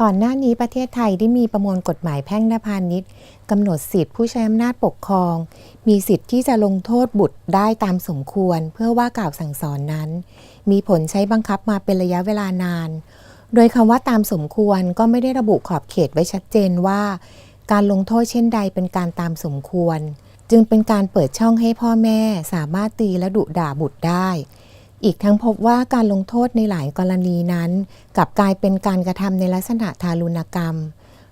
ก่อนหน้านี้ประเทศไทยได้มีประมวลกฎหมายแพ่งและพาณิชย์กำหนดสิทธิผู้ใช้อำนาจปกครอง มีสิทธิ์ที่จะลงโทษบุตรได้ตามสมควร เพื่อว่ากล่าวสั่งสอนนั้น มีผลใช้บังคับมาเป็นระยะเวลานาน โดยคำว่าตามสมควรก็ไม่ได้ระบุขอบเขตไว้ชัดเจนว่า การลงโทษเช่นใดเป็นการตามสมควร จึงเป็นการเปิดช่องให้พ่อแม่สามารถตีและดุด่าบุตรได้ อีกทั้งพบว่าการลงโทษในหลายกรณีนั้นกลับกลายเป็นการกระทำในลักษณะทารุณกรรม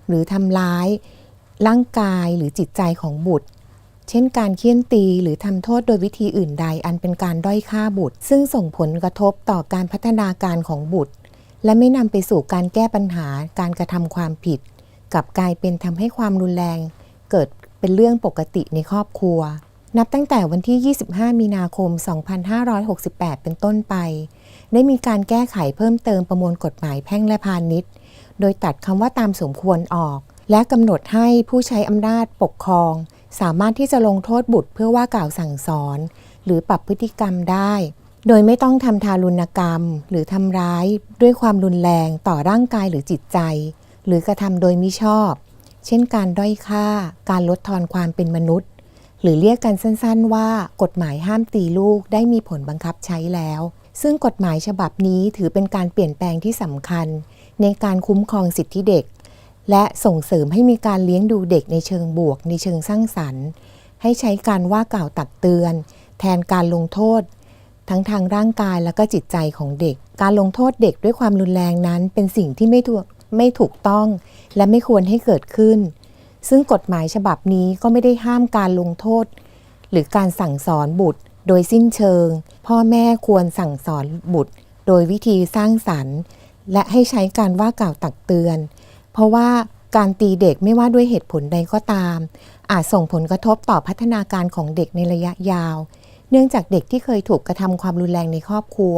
หรือทำร้าย ร่างกายหรือจิตใจของบุตร เช่นการเคี่ยนตีหรือทำโทษโดยวิธีอื่นใดอันเป็นการด้อยค่าบุตร ซึ่งส่งผลกระทบต่อการพัฒนาการของบุตร และไม่นำไปสู่การแก้ปัญหาการกระทำความผิด กลับกลายเป็นทำให้ความรุนแรง เกิดเป็นเรื่องปกติในครอบครัว นับตั้งแต่วันที่ 25 มีนาคม 2568 เป็นต้นไป ได้มีการแก้ไขเพิ่มเติมประมวลกฎหมายแพ่งและพาณิชย์ โดยตัดคำว่าตามสมควรออก และกำหนดให้ผู้ใช้อำนาจปกครอง สามารถที่จะลงโทษบุตรเพื่อว่ากล่าวสั่งสอน หรือปรับพฤติกรรมได้ โดยไม่ต้องทำทารุณกรรม หรือทำร้าย ด้วยความรุนแรงต่อร่างกายหรือจิตใจ หรือกระทำโดยมิชอบ เช่นการด้อยค่า การลดทอนความเป็นมนุษย์ หรือเรียกกันสั้นๆว่ากฎหมายห้ามตีลูกได้มีผลบังคับใช้แล้ว ซึ่งกฎหมายฉบับนี้ถือเป็นการเปลี่ยนแปลงที่สำคัญ ในการคุ้มครองสิทธิเด็ก และส่งเสริมให้มีการเลี้ยงดูเด็กในเชิงบวก ในเชิงสร้างสรรค์ ให้ใช้การว่ากล่าวตักเตือน แทนการลงโทษ ทั้งทางร่างกายและก็จิตใจของเด็ก การลงโทษเด็กด้วยความรุนแรงนั้น เป็นสิ่งที่ไม่ถูกไม่ถูกต้อง และไม่ควรให้เกิดขึ้น ซึ่งกฎหมายฉบับนี้ก็ไม่ได้ห้ามการลงโทษ หรือการสั่งสอนบุตร โดยสิ้นเชิง พ่อแม่ควรสั่งสอนบุตร โดยวิธีสร้างสรรค์ และให้ใช้การว่ากล่าวตักเตือน เพราะว่าการตีเด็กไม่ว่าด้วยเหตุผลใดก็ตาม อาจส่งผลกระทบต่อพัฒนาการของเด็กในระยะยาว เนื่องจากเด็กที่เคยถูกกระทำความรุนแรงในครอบครัว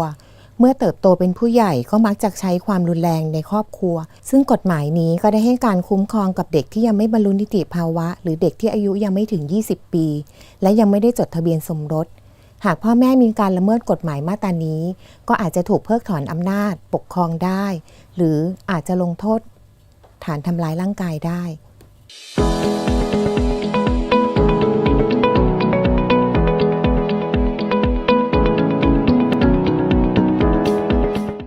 เมื่อเติบโตเป็นผู้ใหญ่ก็มักจะใช้ความรุนแรงในครอบครัว ซึ่งกฎหมายนี้ก็ได้ให้การคุ้มครองกับเด็กที่ยังไม่บรรลุนิติภาวะ หรือเด็กที่อายุยังไม่ถึง 20 ปี และยังไม่ได้จดทะเบียนสมรส หากพ่อแม่มีการละเมิดกฎหมายมาตรานี้ ก็อาจจะถูกเพิกถอนอำนาจปกครองได้ หรืออาจจะลงโทษฐานทำร้ายร่างกายได้